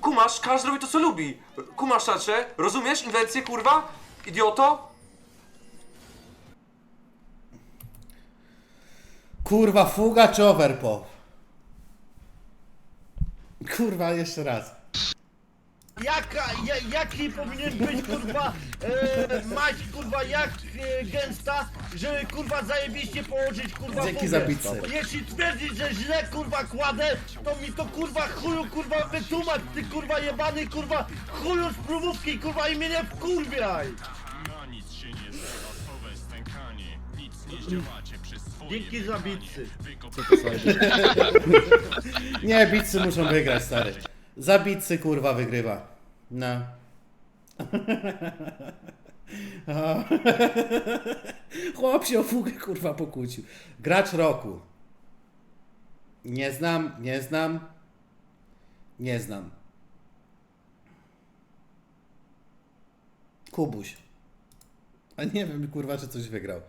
kumasz, każdy robi to co lubi. Kumasz czacze, rozumiesz inwencję kurwa? Idioto? Kurwa, fuga czy overpop? Kurwa, jeszcze raz. Jaka, ja, jaki powinien być kurwa e, mać kurwa jak e, gęsta, żeby kurwa zajebiście położyć kurwa Dzięki fugę. za pizzę. Jeśli twierdzisz, że źle kurwa kładę, to mi to kurwa chuju kurwa wytłumacz, ty kurwa jebany kurwa chuju z próbówki kurwa i mnie nie wkurwiaj! Na nic się nie owe stękanie. Nic nie zdziałacie przez swoje Dzięki za bicy. Nie, bitcy muszą wygrać, stary. Za bitcy, kurwa, wygrywa. No. Chłop się o fugę, kurwa, pokłócił. Gracz roku. Nie znam, nie znam. Nie znam. Kubuś. A nie wiem, kurwa, czy coś wygrał.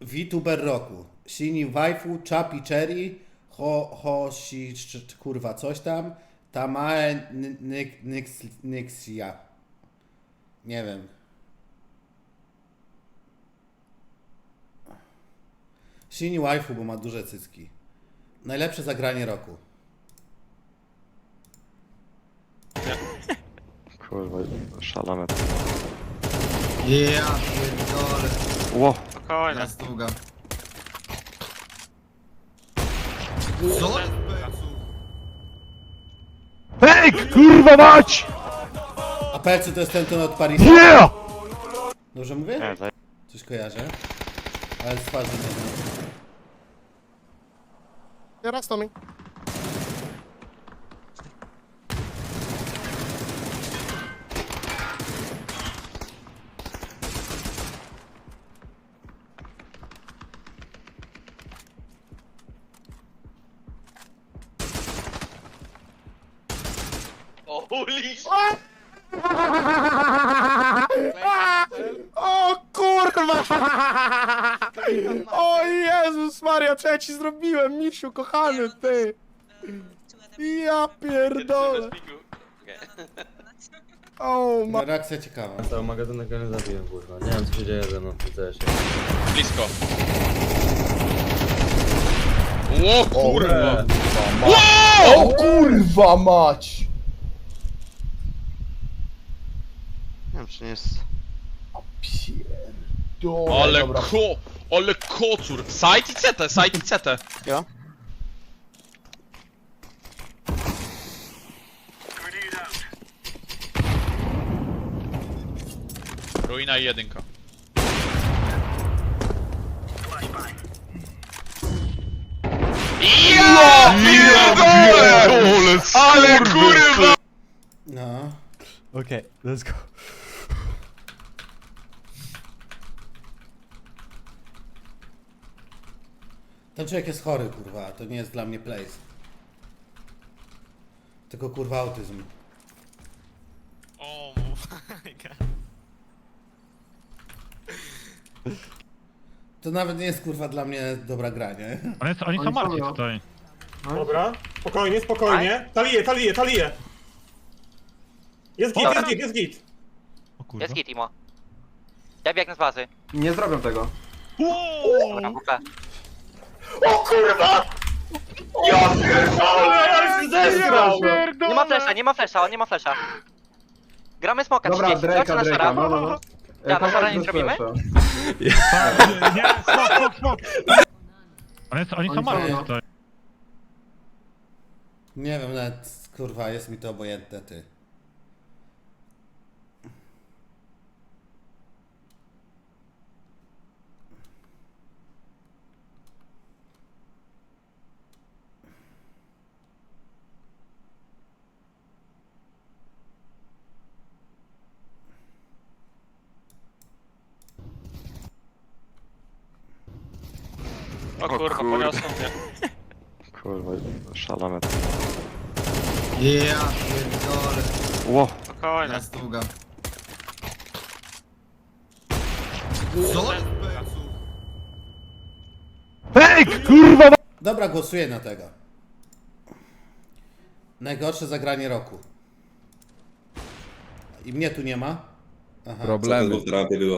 VTuber roku. Shini Waifu, Chapi Cherry, Ho, Hoshi, kurwa, coś tam. Nyx- Nyxia. Nie wiem. Shini Waifu, bo ma duże cycki. Najlepsze zagranie roku. Kurwa, szalone. Ja pierdolę. Ło! Spokojnie. Teraz długa. Co? Hej, kurwa mać! A Pelcu to jest ten, ten od Parisa? Yeah! Dobrze mówię? Nie, zaj... Coś kojarzę. Ale z twarzy nie znam. Teraz to mi. O kurwa! O Jezus Maria, co ja ci zrobiłem, Misiu, kochany, ty! Ja pierdolę! O ma... Reakcja ciekawa. Cały magazynek go nie zabiłem, kurwa. Nie wiem co się dzieje ze mną w tym CS-ie. Blisko. O kurwa! O kurwa mać! Nie wiem, czy nie jest... Pierdolę, Ale dobra. ko... Ale kocur! Site i CT, site i CT. Ja? Ruina i jedynka. Ja pierdolę! Ale kurwa! No. Okej, let's go. Ten człowiek jest chory, kurwa. To nie jest dla mnie place. Tylko kurwa autyzm. O my god. To nawet nie jest kurwa dla mnie dobra gra, nie? Oni, oni są martwi tutaj. Dobra, spokojnie, spokojnie. Taliję, taliję, taliję. Jest git, jest git, jest git. O kurwa. Jest git, Imo. Ja biegnę z bazy. Nie zrobią tego. Dobra, WP. O kurwa! Ja pierdolę, ja się zesrał! Nie ma flesza, nie ma flesza, on nie ma flesza. Gramy smoka, Dobra, 30, Drake'a, chodź na szara. Drake'a, no, no, no. Ja, na szara nie zrobimy? Nie, smok, smok, smok. Oni, oni są martwi tutaj. Nie wiem nawet, kurwa, jest mi to obojętne, ty. O kurwa, poniosą mnie. Kurwa, szalone. Ja pierdolę. Ło! Spokojnie. Teraz długa. Co? Hej, kurwa Dobra, głosuję na tego. Najgorsze zagranie roku. I mnie tu nie ma. Aha. Problemy.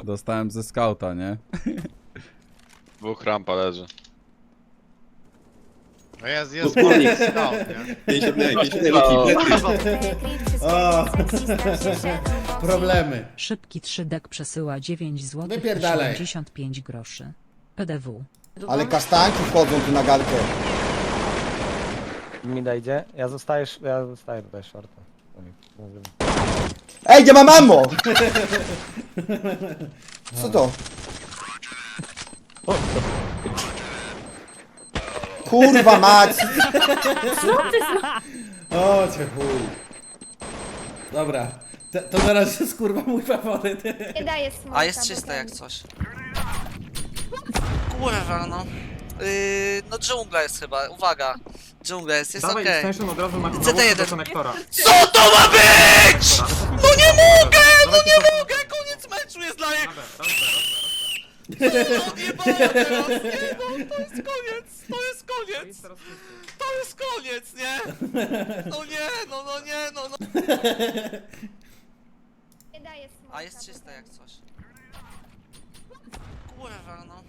Dostałem ze skauta, nie? Dwóch rampa leży. No jest, jest. O. Problemy. Szybki trzydek przesyła 9 zł Wypierdalaj. 75 groszy. PDW. Ale kasztanki wchodzą tu na galkę. Mi dajdzie? Ja zostaję, ja zostaję tutaj shortem. Ej, gdzie mam ammo? Co to? Kurwa mać! O cię chuj. Dobra. To, to zaraz jest kurwa mój faworyt. Nie daję smoka. A jest czyste jak coś. Kurwa no. Yy, no dżungla jest chyba, uwaga. Dżungla jest, jest Dawaj okej. extension od razu na CT1. do konektora. Co to ma być?! No nie mogę! No nie mogę! Koniec meczu jest dla mnie! No nie mogę teraz, nie no, to jest koniec! To jest koniec! To jest koniec, nie? No nie, no no nie, no no. Nie daję smoka. A jest czyste jak coś. Kurwa no.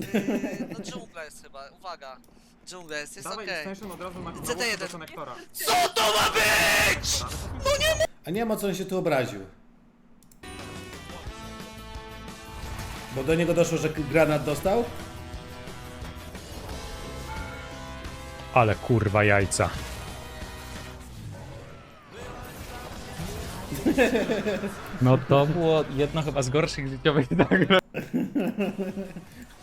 Yy, no dżungla jest chyba, uwaga. Dżungla jest, jest Dawaj okej. extension od razu na CT1. do konektora. Co to ma być?! A nie ma co on się tu obraził. Bo do niego doszło, że granat dostał? Ale kurwa jajca. No to było jedno chyba z gorszych życiowych nagrań.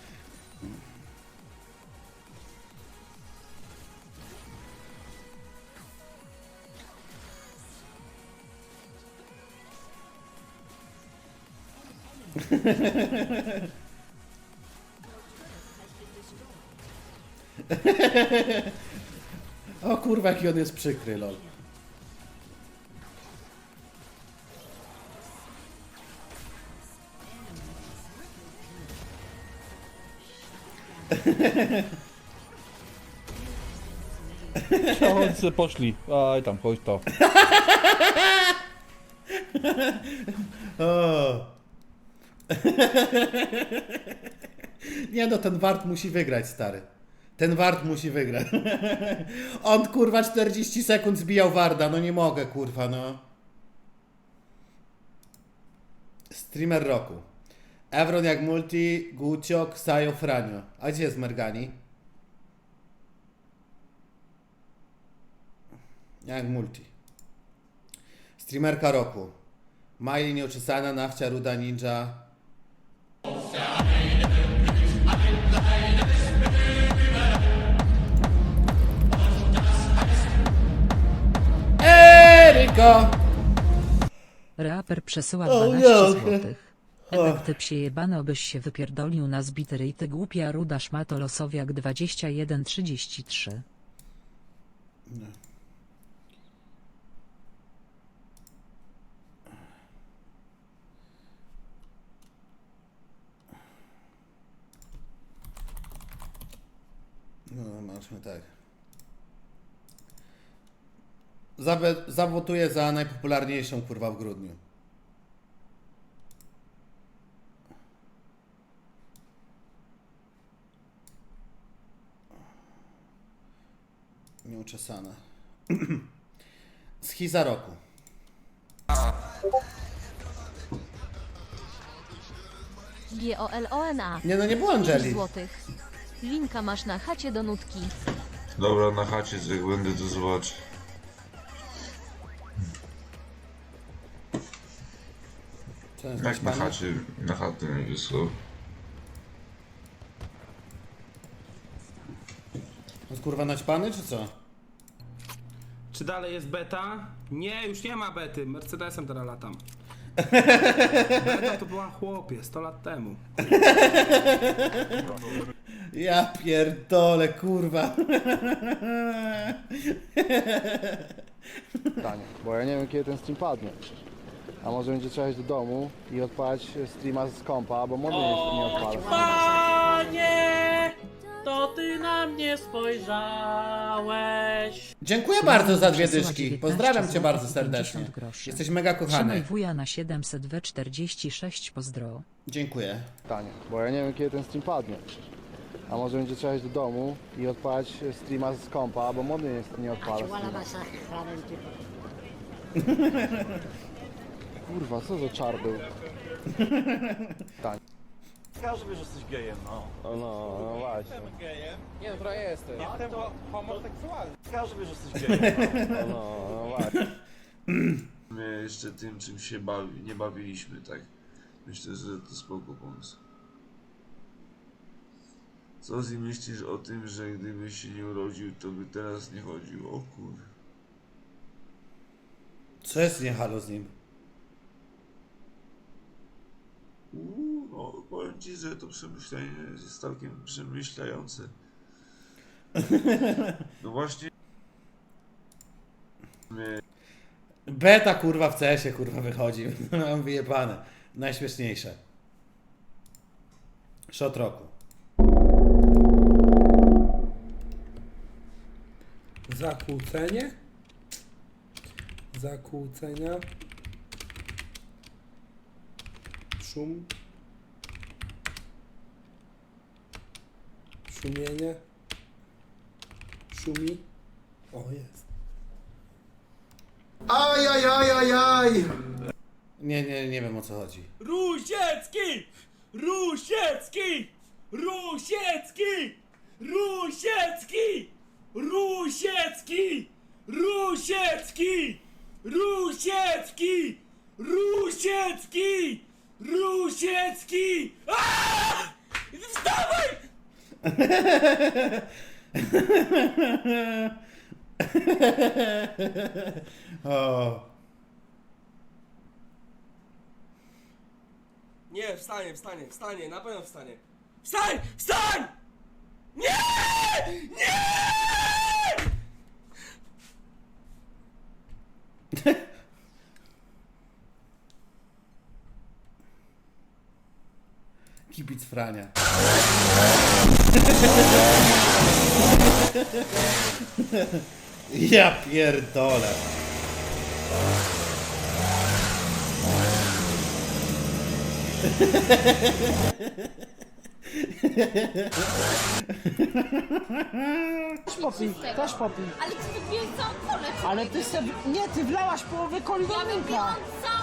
O kurwa, jaki on jest przykry, lol. No, poszli. Aj tam, chodź to. O. Nie no, ten wart musi wygrać, stary. Ten wart musi wygrać. On kurwa 40 sekund zbijał warda, no nie mogę kurwa, no. Streamer roku. Evron jak multi, Guciok, Sajo, Franio. A gdzie jest Mergani? Jak multi. Streamerka roku. Miley nieuczesana, Nawcia, Ruda Ninja. Eryko! Raper przesyła O, 12 nie. zł. Ebek ty psie jebany obyś się wypierdolił na zbity ryj ty głupia ruda szmato losowiak 2133. No, maczmy tak. Zawotuję za najpopularniejszą kurwa w grudniu. Nieuczesana. Schiza roku. G-O-L-O-N-A. Nie no, nie było Angeli. złotych. Linka masz na chacie do nutki. Dobra, na chacie jak będę to zobaczyć. Co jest Jak na naćpany? chacie, na chatę mi wysłał. Jest kurwa naćpany czy co? Czy dalej jest beta? Nie, już nie ma bety. Mercedesem teraz latam. Beta to była chłopie, 100 lat temu. Ja pierdolę, kurwa. Pytanie, bo ja nie wiem kiedy ten stream padnie. A może będzie trzeba iść do domu i odpalać streama z kompa, bo może nie, nie odpalać. To ty na mnie spojrzałeś. Dziękuję bardzo za dwie Przesyła dyszki. 19 Pozdrawiam cię złotych bardzo i serdecznie. 50 groszy. Jesteś mega Trzymaj kochany. wuja na 700 w 46 pozdro. Dziękuję. Pytanie, bo ja nie wiem kiedy ten stream padnie. A może będzie trzeba iść do domu i odpalać streama z kompa, bo modny jest nie odpala streama. Kurwa, co za czar był? Pytanie. Każdy wie, że jesteś gejem, no. No, no, no właśnie. Nie, no trochę jesteś. Jestem homoseksualny. Każdy wie, że jesteś gejem, No, no, no właśnie. My jeszcze tym, czym się bawi, nie bawiliśmy, tak? Myślę, że to spoko pomysł. Co z myślisz o tym, że gdybyś się nie urodził, to by teraz nie chodził? O kur... Co jest nie halo z nim? Uuu, no powiem ci, że to przemyślenie jest całkiem przemyślające. No właśnie... My Beta kurwa w CS-ie kurwa wychodzi. Mam wyjebane. Najśmieszniejsze. Shot roku. Zakłócenie. Zakłócenia. Szum. Szumienie. Szumi. O, jest. Ajajajajaj! Nie, nie, nie wiem o co chodzi. Rusiecki! Rusiecki! Rusiecki! Rusiecki! Rusiecki! Rusiecki! Rusiecki! Rusiecki! Rusiecki! Aaaa! Wstawaj! O. Nie, wstanie, wstanie, wstanie, na pewno wstanie. Wstań! Wstań! Nie! Nie! Kibic Frania. Ja pierdolę. Popij, też popij. Ale ty wypiłeś całą kolę. Ale ty se... Nie, ty wlałaś połowę coli do Ja wypiłam całą...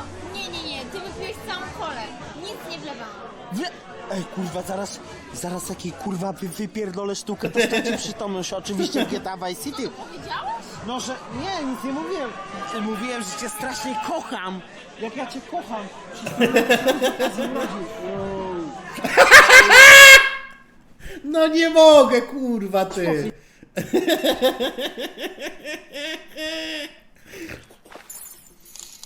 Ty wypiłeś całą kolę. Nic nie wlewałam. Wy... Ej, kurwa, zaraz, zaraz jakiej kurwa wy, wypierdolę sztukę, to straci przytomność, oczywiście w GTA Vice City. Powiedziałeś? No, że... Nie, nic nie mówiłem. Mówiłem, że cię strasznie kocham. Jak ja cię kocham. No nie mogę, kurwa ty.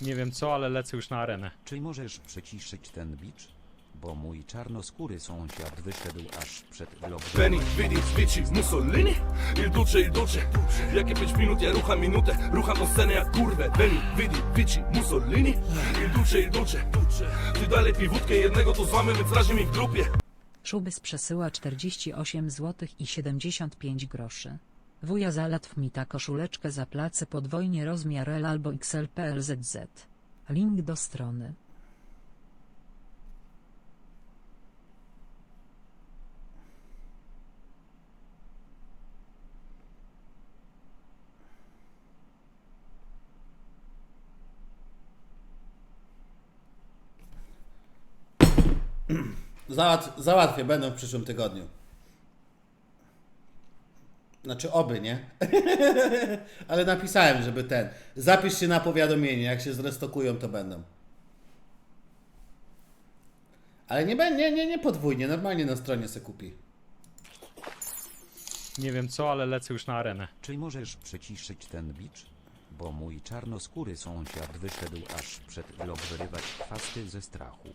Nie wiem co, ale lecę już na arenę. Czy możesz przyciszyć ten bicz? Bo mój czarnoskóry sąsiad wyszedł aż przed vlog. Benny, vidi, vici, Mussolini Il duce, il duce Jakie 5 minut, ja rucham minutę Rucham tą scenę jak kurwę Benny, vidi, vici, Mussolini Il duce, il duce Ty dalej pij wódkę jednego tu złamy, więc razie mi w grupie Szubys przesyła 48 zł i 75 groszy. Wuja zalatw mi ta koszuleczkę za placę podwojnie rozmiar L albo XLPLZZ. Link do strony. Załat, załatwię, będą w przyszłym tygodniu. Znaczy oby, nie? Ale napisałem, żeby ten. Zapisz się na powiadomienie, jak się zrestokują, to będą. Ale nie, nie, nie, nie podwójnie, normalnie na stronie se kupi. Nie wiem co, ale lecę już na arenę. Czy możesz przyciszyć ten bicz? Bo mój czarnoskóry sąsiad wyszedł aż przed vlog wyrywać chwasty ze strachu.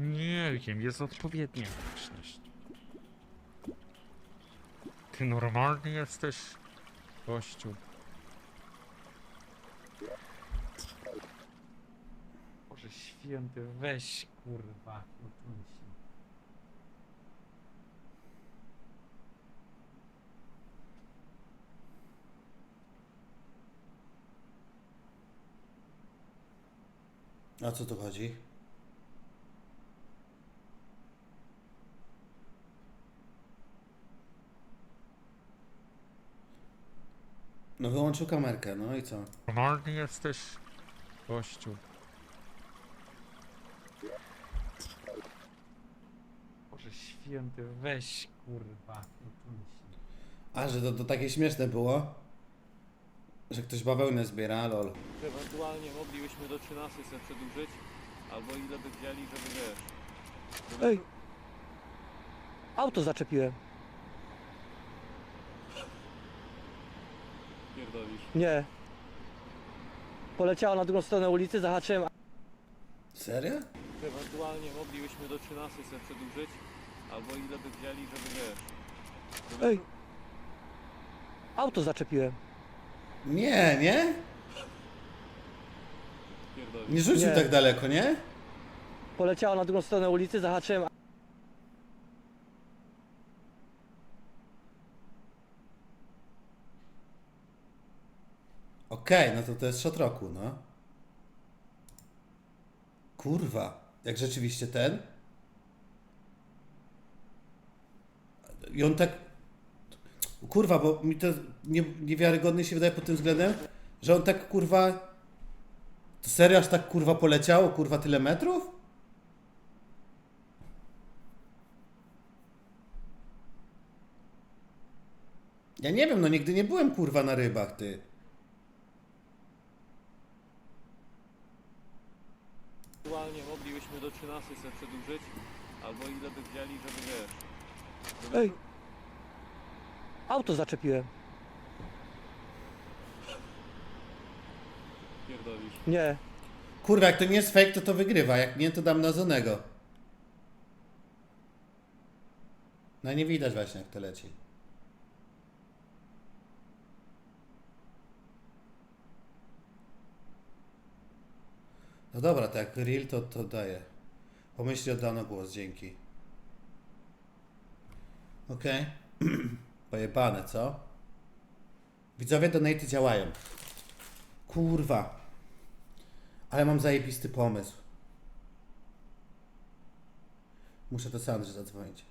Nie wiem, jest odpowiednia Ty normalny jesteś? Gościu. Boże święty, weź kurwa. utuń się. O co tu chodzi? No wyłączył kamerkę, no i co? Normalny jesteś, gościu. Boże święty, weź kurwa. A, że to, to takie śmieszne było? Że ktoś bawełnę zbiera, lol. Ewentualnie moglibyśmy do 13 sobie przedłużyć, albo ile by wzięli, żeby wiesz. Ej! Auto zaczepiłem. Pierdolisz. Nie. Poleciało na drugą stronę ulicy, zahaczyłem. Serio? Ewentualnie moglibyśmy do 13 sobie przedłużyć, albo ile by wzięli, żeby wiesz. Ej! Auto zaczepiłem. Nie, nie? Pierdolisz. Nie rzucił Nie. tak daleko, nie? Poleciało na drugą stronę ulicy, zahaczyłem. Okej, no to to jest shot roku, no. Kurwa, jak rzeczywiście ten. I on tak. Kurwa, bo mi to nie, niewiarygodny się wydaje pod tym względem, że on tak kurwa. To serio aż tak kurwa poleciało, kurwa tyle metrów? Ja nie wiem, no nigdy nie byłem kurwa na rybach, ty. Ewentualnie moglibyśmy do 13 sobie przedłużyć, albo ile by wzięli, żeby wiesz. Ej! Auto zaczepiłem. Pierdolisz. Nie. Kurwa, jak to nie jest fake, to to wygrywa. Jak nie, to dam na Zonego. No nie widać właśnie, jak to leci. No dobra, to jak real, to, to daję. Pomyśli oddano głos, dzięki. Okej. Pojebane, co? Widzowie donaty działają. Kurwa. Ale mam zajebisty pomysł. Muszę do Sandry zadzwonić.